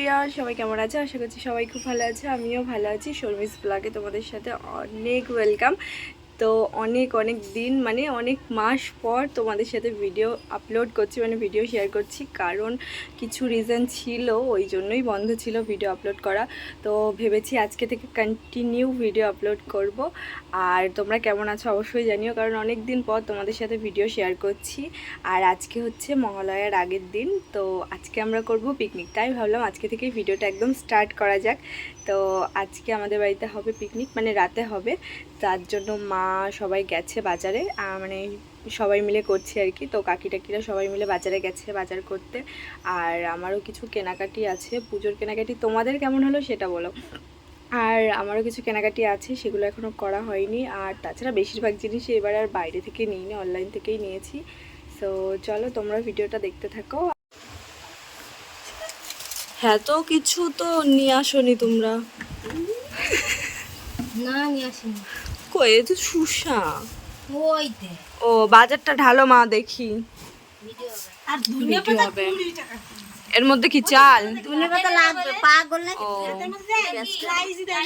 Everyone সবাই কেমন আছে? আশা করছি সবাই খুব ভালো আছে। আমিও ভালো আছি। শর্মিস ব্লগে তোমাদের সাথে অনেক ওয়েলকাম তো অনেক অনেক দিন মানে অনেক মাস পর তোমাদের সাথে ভিডিও আপলোড করছি মানে ভিডিও শেয়ার করছি। কারণ কিছু রিজন ছিল, ওই জন্যই বন্ধ ছিল ভিডিও আপলোড করা। তো ভেবেছি আজকে থেকে কন্টিনিউ ভিডিও আপলোড করব। আর তোমরা কেমন আছো অবশ্যই জানিও, কারণ অনেক দিন পর তোমাদের সাথে ভিডিও শেয়ার করছি। আর আজকে হচ্ছে মহালয়ার আগের দিন, তো আজকে আমরা করব পিকনিক তাই ভাবলাম আজকে থেকে ভিডিওটা একদম স্টার্ট করা যাক। তো আজকে আমাদের বাড়িতে হবে পিকনিক মানে রাতে হবে। তার জন্য মা সবাই গেছে বাজারে মানে সবাই মিলে করছি আর কি। তো কাকি টাকিরা সবাই মিলে বাজারে গেছে বাজার করতে। আর আমারও কিছু কেনাকাটি আছে। পুজোর কেনাকাটি তোমাদের কেমন হলো সেটা বলো। আর আমারও কিছু কেনাকাটি আছে, সেগুলো এখনও করা হয়নি। আর তাছাড়া বেশিরভাগ জিনিস এবার আর বাইরে থেকে নিইনি অনলাইন থেকেই নিয়েছি। সো চলো তোমরা ভিডিওটা দেখতে থাকো। হ্যাঁ তো কিছু তো নিয়ে আসনি তোমরা। না নিয়ে আসিনি। কই তো শুষা ওই ও বাজারটা ঢালো মা দেখি। ভিডিও হবে। আর ভিডিও হবে। এর মধ্যে কি চাল? ধনে পাতা লাগবে পাগল না ও।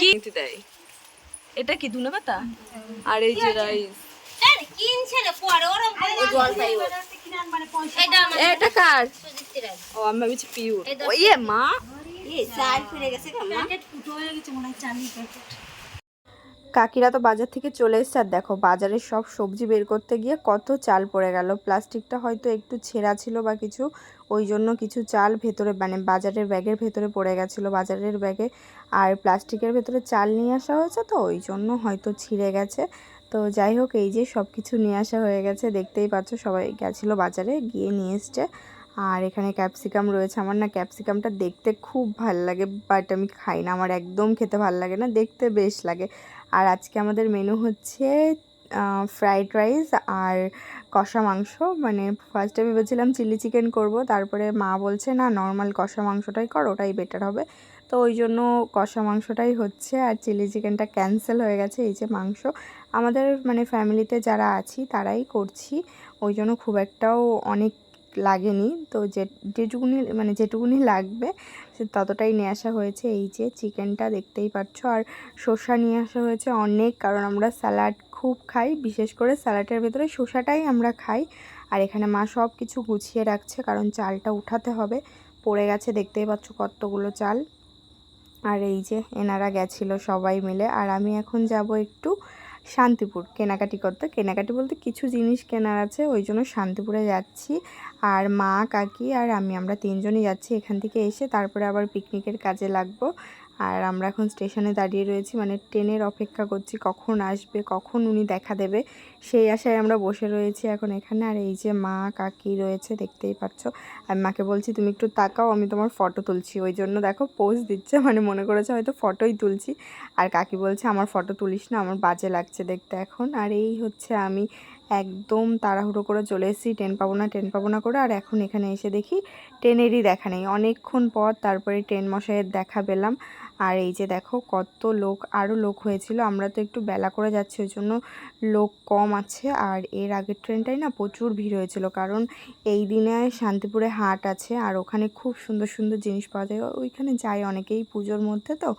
কি দেয়? এটা কি ধনে পাতা? আর এই যে রাইস। কিনছে রে পরে ওরম করে জল পাইব। এটা কার? ও আমি ভাবছি পিউর ও ইয়ে মা? এই চাল ফিরে গেছে কেমন ফুটো হয়ে গেছে মনে হয় চালি প্যাকেট কাকিরা তো বাজার থেকে চলে এসছে আর দেখো বাজারের সব সবজি বের করতে গিয়ে কত চাল পড়ে গেল। প্লাস্টিকটা হয়তো একটু ছেঁড়া ছিল বা কিছু ওই জন্য কিছু চাল ভেতরে মানে বাজারের ব্যাগের ভেতরে পড়ে গেছিল বাজারের ব্যাগে। আর প্লাস্টিকের ভেতরে চাল নিয়ে আসা হয়েছে তো ওই জন্য হয়তো ছিঁড়ে গেছে। তো যাই হোক, এই যে সব কিছু নিয়ে আসা হয়ে গেছে। দেখতেই পাচ্ছ সবাই গেছিল বাজারে, গিয়ে নিয়ে এসছে। আর এখানে ক্যাপসিকাম রয়েছে। আমার না ক্যাপসিকামটা দেখতে খুব ভালো লাগে বাট আমি খাই না। আমার একদম খেতে ভালো লাগে না, দেখতে বেশ লাগে। আর আজকে আমাদের মেনু হচ্ছে ফ্রাইড রাইস আর কষা মাংস। মানে ফার্স্টে ভেবেছিলাম চিলি চিকেন করব, তারপরে মা বলছে, না নর্মাল কষা মাংসটাই কর, ওটাই বেটার হবে। তো ওই জন্য কষা মাংসটাই হচ্ছে আর চিলি চিকেনটা ক্যান্সেল হয়ে গেছে, এই যে মাংস। আমাদের মানে ফ্যামিলিতে যারা আছি তারাই করছি, ওই জন্য খুব একটাও অনেক লাগেনি। তো যে, যেটুকুনি মানে যেটুকুনি লাগবে সে ততটাই নিয়ে আসা হয়েছে। এই যে চিকেনটা দেখতেই পাচ্ছ, আর শসা নিয়ে আসা হয়েছে অনেক, কারণ আমরা স্যালাড খুব খাই, বিশেষ করে স্যালাডের ভেতরে শসাটাই আমরা খাই। আর এখানে মা সব কিছু গুছিয়ে রাখছে, কারণ চালটা উঠাতে হবে। পড়ে গেছে, দেখতেই পাচ্ছ কতগুলো চাল। আর এই যে এনারা গেছিল সবাই মিলে। আর আমি এখন যাব একটু শান্তিপুর, কেনাকাটি করতে। কেনাকাটি বলতে কিছু জিনিস কেনার আছে, ওই জন্য শান্তিপুরে যাচ্ছি। আর মা, কাকি আর আমি, আমরা তিনজনই যাচ্ছি এখান থেকে এসে। তারপরে আবার পিকনিকের কাজে লাগবো। আর আমরা এখন স্টেশনে দাঁড়িয়ে রয়েছি মানে ট্রেনের অপেক্ষা করছি কখন আসবে, কখন উনি দেখা দেবে। সেই আশায় আমরা বসে রয়েছি এখন এখানে। আর এই যে মা, কাকি রয়েছে, দেখতেই পাচ্ছ। আমি মাকে বলছি, তুমি একটু তাকাও, আমি তোমার ফটো তুলছি। ওই জন্য দেখো পোজ দিচ্ছে মানে মনে করেছে হয়তো ফটোই তুলছি। আর কাকি বলছে, আমার ফটো তুলিস না, আমার বাজে লাগছে দেখতে এখন। আর এই হচ্ছে আমি একদম তাড়াহুড়ো করে চলে এসেছি, ট্রেন পাবো না, ট্রেন পাবো না করে। আর এখন এখানে এসে দেখি ট্রেনেরই দেখা নেই। অনেকক্ষণ পর তারপরে ট্রেন মশাইয়ের দেখা পেলাম। আর এই যে দেখো কত লোক আরও লোক হয়েছিল। আমরা তো একটু বেলা করে যাচ্ছি, ওই জন্য লোক কম আছে। আর এর আগের ট্রেনটাই না প্রচুর ভিড় হয়েছিল, কারণ এই দিনে শান্তিপুরে হাট আছে। আর ওখানে খুব সুন্দর সুন্দর জিনিস পাওয়া যায়। ওইখানে যায় অনেকেই পুজোর মধ্যে তো।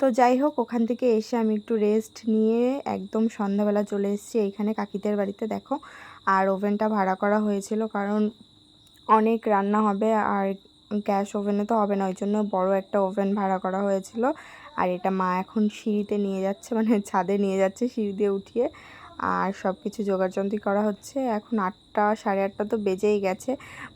তো যাই হোক, ওখান থেকে এসে আমি একটু রেস্ট নিয়ে একদম সন্ধ্যাবেলা চলে এসেছি। এইখানে কাকিদের বাড়িতে দেখো, আর ওভেনটা ভাড়া করা হয়েছিল কারণ অনেক রান্না হবে আর গ্যাস ওভেনে তো হবে না, ওই জন্য বড় একটা ওভেন ভাড়া করা হয়েছিল। আর এটা মা এখন সিঁড়িতে নিয়ে যাচ্ছে মানে ছাদে নিয়ে যাচ্ছে সিঁড়ি দিয়ে উঠিয়ে। আর সব কিছু জোগাড়যন্ত্রী করা হচ্ছে। এখন আটটা, সাড়ে আটটা তো বেজেই গেছে।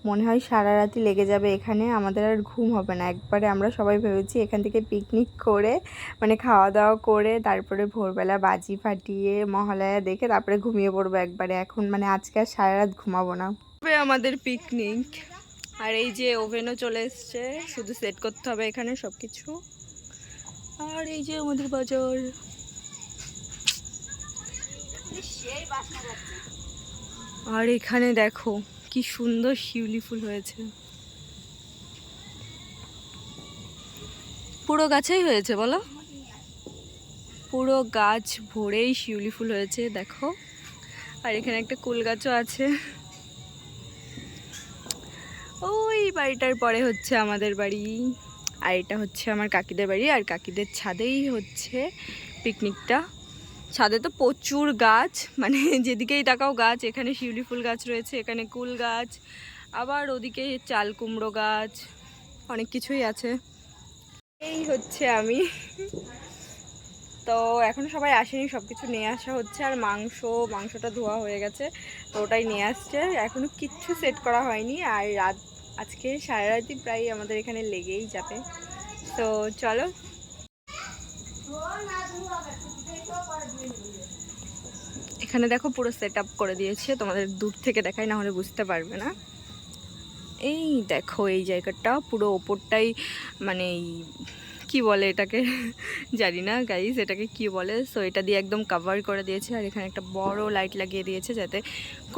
মনে হয় সারা রাতি লেগে যাবে এখানে। আমাদের আর ঘুম হবে না। একবারে আমরা সবাই ভেবেছি এখান থেকে পিকনিক করে মানে খাওয়া দাওয়া করে, তারপরে ভোরবেলা বাজি ফাটিয়ে মহালয়া দেখে তারপরে ঘুমিয়ে পড়ব একবারে। এখন মানে আজকে আর সারা রাত ঘুমাবো না। আমাদের পিকনিক। আর এই যে ওভেনও চলে এসছে। শুধু সেট করতে হবে এখানে সব কিছু আর এই যে আমাদের বাজার। আর এখানে দেখো, কি সুন্দর শিউলি ফুল হয়েছে। পুরো গাছেই হয়েছে, বলো? পুরো গাছ ভরেই শিউলি ফুল হয়েছে, দেখো। আর এখানে একটা কুল গাছও আছে। ওই বাড়িটার পরে হচ্ছে আমাদের বাড়ি। আর এটা হচ্ছে আমার কাকিদের বাড়ি, আর কাকিদের ছাদেই হচ্ছে পিকনিকটা ছাদে তো প্রচুর গাছ মানে যেদিকেই তাকাও গাছ, এখানে শিউলি ফুল গাছ রয়েছে, এখানে কুল গাছ, আবার ওদিকে চাল কুমড়ো গাছ, অনেক কিছুই আছে। এই হচ্ছে আমি। তো এখন সবাই আসেনি সব কিছু নিয়ে আসা হচ্ছে, আর মাংস, মাংসটা ধোয়া হয়ে গেছে, তো ওটাই নিয়ে আসছে। এখনও কিচ্ছু সেট করা হয়নি, আর রাত, আজকে সারা রাতই প্রায় আমাদের এখানে লেগেই যাবে। তো চলো এখানে দেখো পুরো সেট করে দিয়েছে। তোমাদের দূর থেকে দেখাই না হলে বুঝতে পারবে না। এই দেখো, এই জায়গাটা পুরো ওপরটাই মানে কি বলে এটাকে? জানি না গাইজ এটাকে কি বলে? সো এটা দিয়ে একদম কভার করে দিয়েছে আর এখানে একটা বড় লাইট লাগিয়ে দিয়েছে যাতে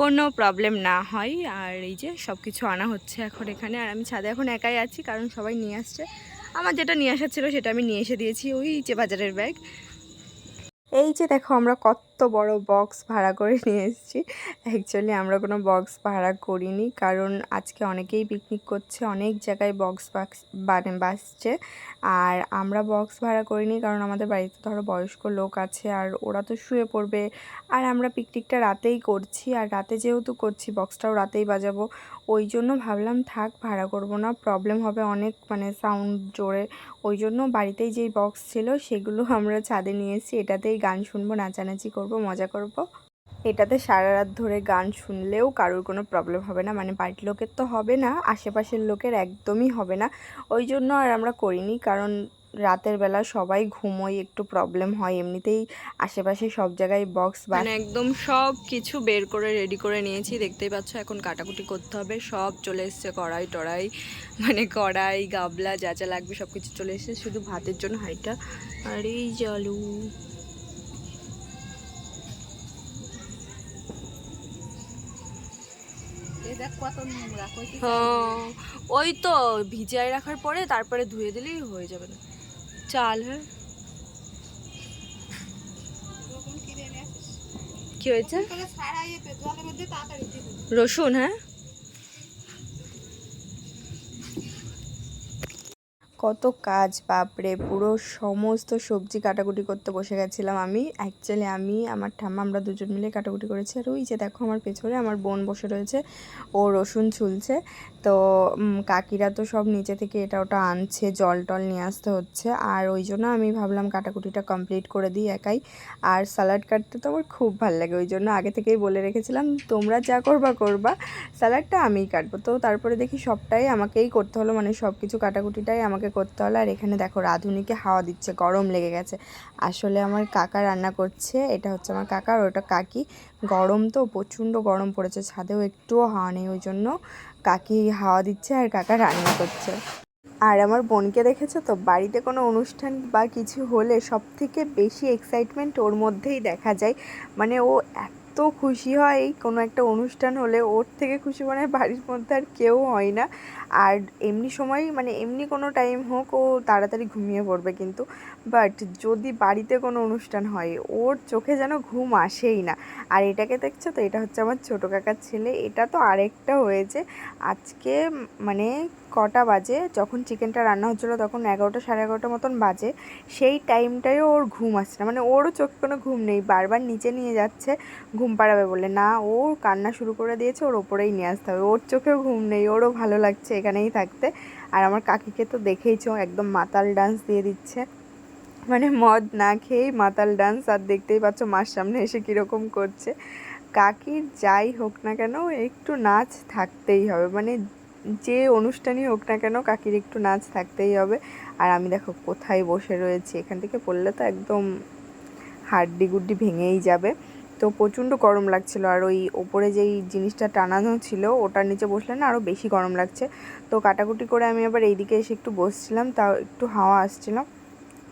কোনো প্রবলেম না হয়। আর এই যে সব কিছু আনা হচ্ছে এখন এখানে। আর আমি ছাদে এখন একাই আছি, কারণ সবাই নিয়ে আসছে। আমার যেটা নিয়ে আসার ছিল সেটা আমি নিয়ে এসে দিয়েছি ওই যে বাজারের ব্যাগ এই যে দেখো, আমরা কত বড় বক্স ভাড়া করে নিয়ে এসেছি। অ্যাকচুয়ালি আমরা কোনো বক্স ভাড়া করিনি কারণ আজকে অনেকেই পিকনিক করছে, অনেক জায়গায় বক্স বাক্স মানে বাসছে। আর আমরা বক্স ভাড়া করিনি কারণ আমাদের বাড়িতে ধরো বয়স্ক লোক আছে আর ওরা তো শুয়ে পড়বে। আর আমরা পিকনিকটা রাতেই করছি আর রাতে যেহেতু করছি বক্সটাও রাতেই বাজাবো। ওই জন্য ভাবলাম থাক, ভাড়া করব না প্রবলেম হবে অনেক মানে সাউন্ড জোরে। ওই জন্য বাড়িতেই যেই বক্স ছিল সেগুলো আমরা ছাদে নিয়ে এসেছি, এটাতেই গান শুনব, নাচানাচি করব। মজা করব। এটাতে সারা রাত ধরে গান শুনলেও কারোর কোনো প্রবলেম হবে না। মানে বাড়ির লোকের তো হবে না, আশেপাশের লোকের একদমই হবে না। ওই জন্য আর আমরা করিনি, কারণ রাতের বেলা সবাই ঘুমোয় একটু প্রবলেম হয়। এমনিতেই আশেপাশে সব জায়গায় বক্স মানে একদম সব কিছু বের করে রেডি করে নিয়েছি। দেখতেই পাচ্ছ এখন কাটাকুটি করতে হবে। সব চলে এসছে কড়াই টড়াই। মানে কড়াই, গাবলা, যা যা লাগবে সব কিছু চলে এসেছে। শুধু ভাতের জন্য হাঁড়িটা আর এই জলু ওই তো ভিজায় রাখার পরে তারপরে ধুয়ে দিলেই হয়ে যাবে না। চাল হ্যাঁ। কি হয়েছে? রসুন হ্যাঁ। কত কাজ, বাপরে! পুরো সমস্ত সবজি কাটাকুটি করতে বসে গেছিলাম আমি। অ্যাকচুয়ালি আমি, আমার ঠাম্মা, আমরা দুজন মিলে কাটাকুটি করেছি। আর ওই যে দেখো আমার পেছনে আমার বোন বসে রয়েছে, ও রসুন ছুলছে। তো কাকিরা তো সব নিচে থেকে এটা ওটা আনছে, জল টল নিয়ে আসতে হচ্ছে। আর ওই জন্য আমি ভাবলাম কাটাকুটিটা কমপ্লিট করে দিই একাই। আর স্যালাড কাটতে তো আমার খুব ভালো লাগে, ওই জন্য আগে থেকেই বলে রেখেছিলাম, তোমরা যা করবা করবা। স্যালাডটা আমিই কাটবো। তো তারপরে দেখি সবটাই আমাকেই করতে হলো মানে সব কিছু কাটাকুটিটাই আমাকে করতে হলো। আর এখানে দেখো রাঁধুনিকে হাওয়া দিচ্ছে, গরম লেগে গেছে। আসলে আমার কাকা রান্না করছে, এটা হচ্ছে আমার কাকা আর ওটা কাকি। গরম তো, প্রচণ্ড গরম পড়েছে, ছাদেও একটুও হাওয়া নেই ওই জন্য কাকি হাওয়া দিচ্ছে আর কাকা রান্না করছে। আর আমার বোনকে দেখেছ তো? বাড়িতে কোনো অনুষ্ঠান বা কিছু হলে সব থেকে বেশি এক্সাইটমেন্ট ওর মধ্যেই দেখা যায়। মানে ও এত খুশি হয়, এই কোনো একটা অনুষ্ঠান হলে ওর থেকে খুশি মনে হয় বাড়ির মধ্যে আর কেউ হয় না। আর এমনি সময় মানে এমনি কোনো টাইম হোক, ও তাড়াতাড়ি ঘুমিয়ে পড়বে কিন্তু। বাট যদি বাড়িতে কোনো অনুষ্ঠান হয়, ওর চোখে যেন ঘুম আসেই না। আর এটাকে দেখছ তো, এটা হচ্ছে আমার ছোটো কাকার ছেলে, এটা তো আরেকটা হয়েছে। আজকে মানে কটা বাজে, যখন চিকেনটা রান্না হচ্ছিল তখন এগারোটা সাড়ে এগারোটা মতন বাজে। সেই টাইমটায়ও ওর ঘুম আসছে না মানে ওরও চোখে কোনো ঘুম নেই। বারবার নিচে নিয়ে যাচ্ছে, ঘুম পাড়াবে বলে। না ও কান্না শুরু করে দিয়েছে, ওর ওপরেই নিয়ে আসতে হবে। ওর চোখেও ঘুম নেই, ওরও ভালো লাগছে এখানেই থাকতে। আর আমার কাকিকে তো দেখেইছো, একদম মাতাল ডান্স দিয়ে দিচ্ছে। মানে মদ না খেয়েই মাতাল ডান্স আর দেখতেই পাচ্ছ মার সামনে এসে কীরকম করছে। কাকির যাই হোক না কেন, একটু নাচ থাকতেই হবে। মানে যে অনুষ্ঠানই হোক না কেন কাকির একটু নাচ থাকতেই হবে। আর আমি দেখো কোথায় বসে রয়েছি, এখান থেকে পড়লে তো একদম হাড্ডি গুড্ডি ভেঙেই যাবে। তো প্রচণ্ড গরম লাগছিল আর ওই ওপরে যেই জিনিসটা টানানো ছিল ওটার নিচে বসলে না আরও বেশি গরম লাগছে। তো কাটাকুটি করে আমি আবার এইদিকে এসে একটু বসছিলাম, তাও একটু হাওয়া আসছিল।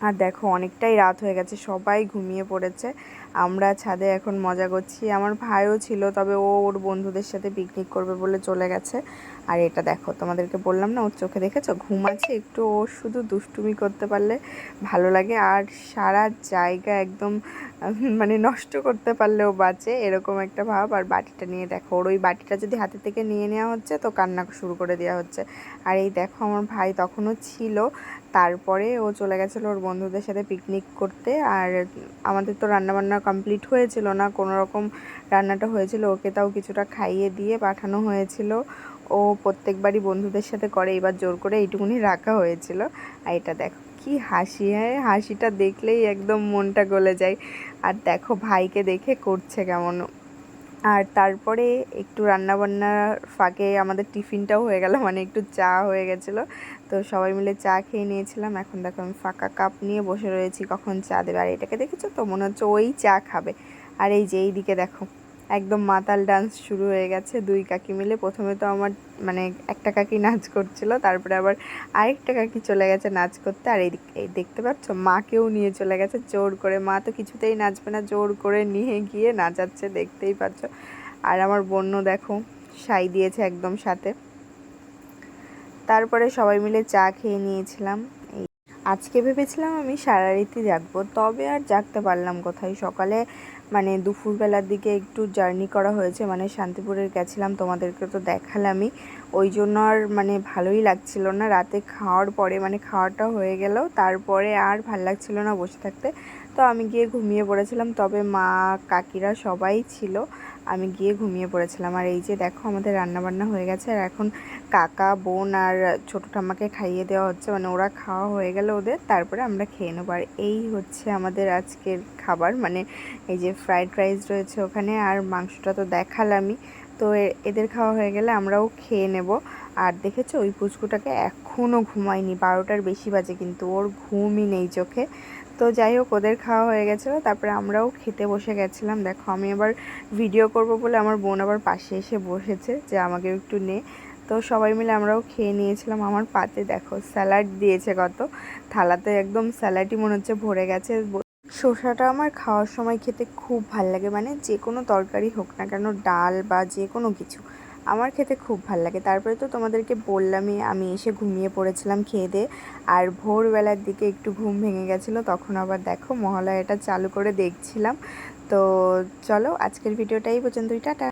আর দেখো, অনেকটাই রাত হয়ে গেছে, সবাই ঘুমিয়ে পড়েছে। আমরা ছাদে এখন মজা করছি। আমার ভাইও ছিল, তবে ও ওর বন্ধুদের সাথে পিকনিক করবে বলে চলে গেছে। আর এটা দেখো, তোমাদেরকে বললাম না, ওর চোখে দেখেছ? ঘুমাচ্ছে একটু ও শুধু দুষ্টুমি করতে পারলে ভালো লাগে। আর সারা জায়গা একদম মানে নষ্ট করতে পারলেও বাঁচে, এরকম একটা ভাব। আর বাটিটা নিয়ে দেখো, ওর ওই বাটিটা যদি হাতে থেকে নিয়ে নেওয়া হচ্ছে, তো কান্না শুরু করে দেওয়া হচ্ছে। আর এই দেখো, আমার ভাই তখনও ছিল তারপরে ও চলে গেছিল ওর বন্ধুদের সাথে পিকনিক করতে। আর আমাদের তো রান্নাবান্না কমপ্লিট হয়েছিল না কোনো রকম রান্নাটা হয়েছিল, ওকে তাও কিছুটা খাইয়ে দিয়ে পাঠানো হয়েছিল। ও প্রত্যেকবারই বন্ধুদের সাথে করে, এবার জোর করে এইটুকুনি রাখা হয়েছিল। আর এটা দেখো কি হাসি হ্যাঁ? হাসিটা দেখলেই একদম মনটা গলে যায়। আর দেখো ভাইকে দেখে করছে কেমন। আর তারপরে একটু রান্নাবান্নার ফাঁকে আমাদের টিফিনটাও হয়ে গেল মানে একটু চা হয়ে গেছিল। তো সবাই মিলে চা খেয়ে নিয়েছিলাম। এখন দেখো আমি ফাঁকা কাপ নিয়ে বসে রয়েছি। কখন চা দেবে? আর এটাকে দেখেছ তো? মনে হচ্ছে ওই চা খাবে। আর এই যে এইদিকে দেখো একদম মাতাল ডান্স শুরু হয়ে গেছে। দুই কাকি মিলে প্রথমে তো আমার মানে একটা কাকি নাচ করছিল, তারপরে আবার আরেকটা কাকি চলে গেছে নাচ করতে। আর এই দেখতে পাচ্ছ, মাকেও নিয়ে চলে গেছে জোর করে। মা তো কিছুতেই নাচবে না, জোর করে নিয়ে গিয়ে নাচাচ্ছে, দেখতেই পাচ্ছ। আর আমার বন্য দেখো, সাই দিয়েছে একদম সাথে। তারপরে সবাই মিলে চা খেয়ে নিয়েছিলাম। আজকে ভেবেছিলাম আমি সারা রীতি জাগবো, তবে আর জাগতে পারলাম কোথায়? সকালে মানে দুপুরবেলার দিকে একটু জার্নি করা হয়েছে মানে শান্তিপুরে গেছিলাম, তোমাদেরকে তো দেখালামই। ওই জন্য আর মানে ভালোই লাগছিল না। রাতে খাওয়ার পরে মানে খাওয়াটা হয়ে গেল, তারপরে আর ভালো লাগছিল না বসে থাকতে। তো আমি গিয়ে ঘুমিয়ে পড়েছিলাম, তবে মা কাকিরা সবাই ছিল। আমি গিয়ে ঘুমিয়ে পড়েছিলাম। আর এই যে দেখো আমাদের রান্নাবান্না হয়ে গেছে, আর এখন কাকা, বোন আর ছোটো ঠাম্মাকে খাইয়ে দেওয়া হচ্ছে। মানে ওরা খাওয়া হয়ে গেল ওদের, তারপরে আমরা খেয়ে নেব। আর এই হচ্ছে আমাদের আজকের খাবার। মানে এই যে ফ্রাইড রাইস রয়েছে ওখানে, আর মাংসটা তো দেখালামই। তো এদের খাওয়া হয়ে গেলে আমরাও খেয়ে নেব। আর দেখেছ ওই পুচকুটাকে এখনও ঘুমায়নি, বারোটার বেশি বাজে, কিন্তু ওর ঘুমই নেই চোখে। তো যাই হোক, ওদের খাওয়া হয়ে গেছিল। তারপরে আমরাও খেতে বসে গেছিলাম। দেখো, আমি আবার ভিডিও করব বলে আমার বোন আবার পাশে এসে বসেছে যে আমাকে একটু নে। তো সবাই মিলে আমরাও খেয়ে নিয়েছিলাম। আমার পাতে দেখো, স্যালাড দিয়েছে কত। থালাতে একদম স্যালাডই মনে হচ্ছে ভরে গেছে। শসাটা আমার খাওয়ার সময় খেতে খুব ভালো লাগে। মানে যে কোনো তরকারি হোক না কেন, ডাল বা যে কোনো কিছু। আমার খেতে খুব ভালো লাগে। তারপরে তো তোমাদেরকে বললামই, আমি এসে ঘুমিয়ে পড়েছিলাম খেয়ে দিয়ে আর ভোরবেলার দিকে একটু ঘুম ভেঙে গেছিল, তখন আবার দেখো মহালয়াটা চালু করে দেখছিলাম। তো চলো, আজকের ভিডিওটাই পর্যন্তই, টাটা।